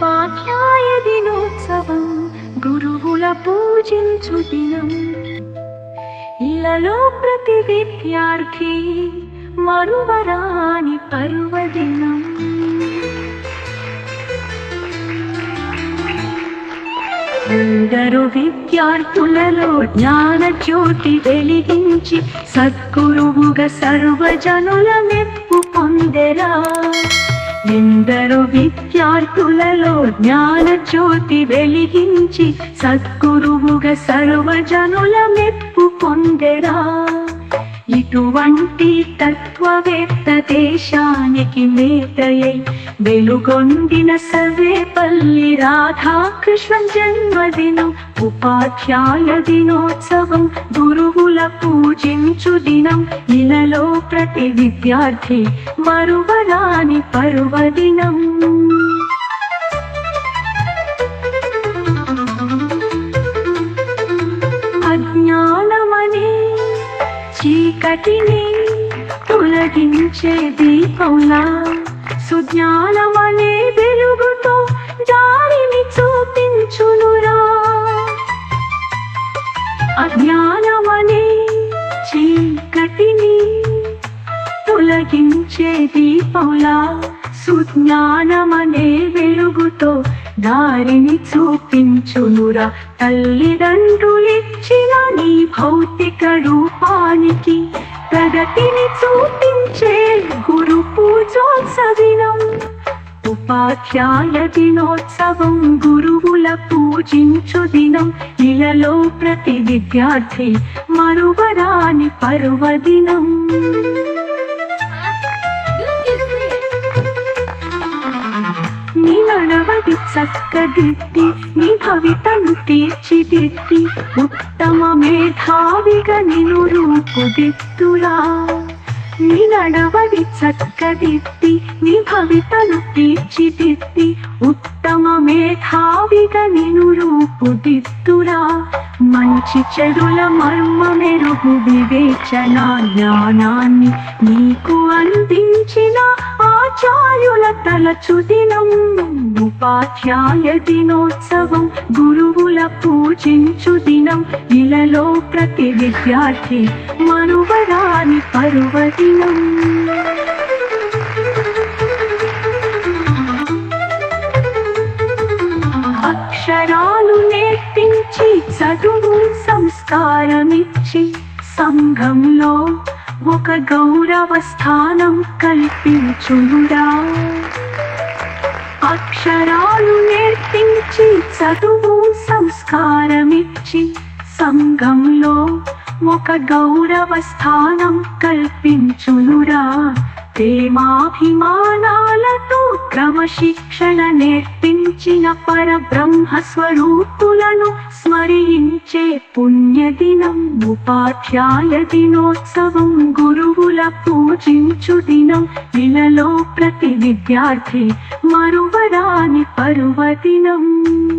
ఉపాధ్యాయ దినోత్సవం గురువుల పూజించు దినం. ఇళ్ళలో ప్రతి విద్యార్థి మరువరాని పర్వదినం. అందరు విద్యార్థులలో జ్ఞాన జ్యోతి వెలిగించి సద్గురువుగా సర్వజనుల మెప్పు పొందెరా. ఎందరో విద్యార్థులలో జ్ఞాన జ్యోతి వెలిగించి సద్గురువుగా సర్వజనుల మెప్పు పొందెరా. ఇటువంటి తత్వవేత్త దేశానికి మేతయై వెలుగొందిన సర్వేపల్లి రాధాకృష్ణ జన్మదినం ఉపాధ్యాయ దినోత్సవం గురువుల పూజించు దినం ఇలలో ప్రతి విద్యార్థి మరువరాని పర్వదినం. చీకటిని తొలగించే దీపంలా సుజ్ఞానమనే వెలుగుతో దారిని చూపించునురా. అజ్ఞానమనే చీకటిని తొలగించే దీపంలా సుజ్ఞానమనే వెలుగుతో దారిని చూపించునురా. తల్లిదండ్రులిచ్చిన నీ భౌతిక రూపానికి ప్రగతిని చూపించే గురు పూజోత్సవినం. ఉపాధ్యాయ దినోత్సవం గురువుల పూజించు దినం. ఇలలో ప్రతి విద్యార్థి మరువరాని పర్వదినం. నీ నడవడి చక్కదిద్ది నీ భవితను తీర్చిదిద్ది ఉత్తమ మేధావిగా నిను రూపుదిద్దురా. నీ నడవడి చక్కదిద్ది నీ భవితను తీర్చిదిద్ది ఉత్తమ మేధావిగా నిను రూపుదిద్దురా. మంచి చెడుల మర్మ మెరుగు వివేచన జ్ఞానాన్ని నీకు అందించిన ఆచార్యుల తలచు దినం ఉపాధ్యాయ దినోత్సవం గురువుల పూజించు దినం ఇలలో ప్రతి విద్యార్థి మరువరాని పర్వదినం. అక్షరాలు నేర్పించి చదువు సంస్కారమిచ్చి సంఘంలో ఒక గౌరవ స్థానం కల్పించుడా అక్షరాలు నేర్పించి చదువు సంస్కారమిచ్చి సంఘంలో ఒక గౌరవ స్థానం కల్పించునురా ప్రేమాభిమానాలతో క్రమశిక్షణ నేర్పించిన పరబ్రహ్మ స్వరూపులను స్మరించే పుణ్యదినం ఉపాధ్యాయ దినోత్సవం గురువుల పూజించు దినం ఇలలో ప్రతి విద్యార్థి మరువరాని పర్వదినం.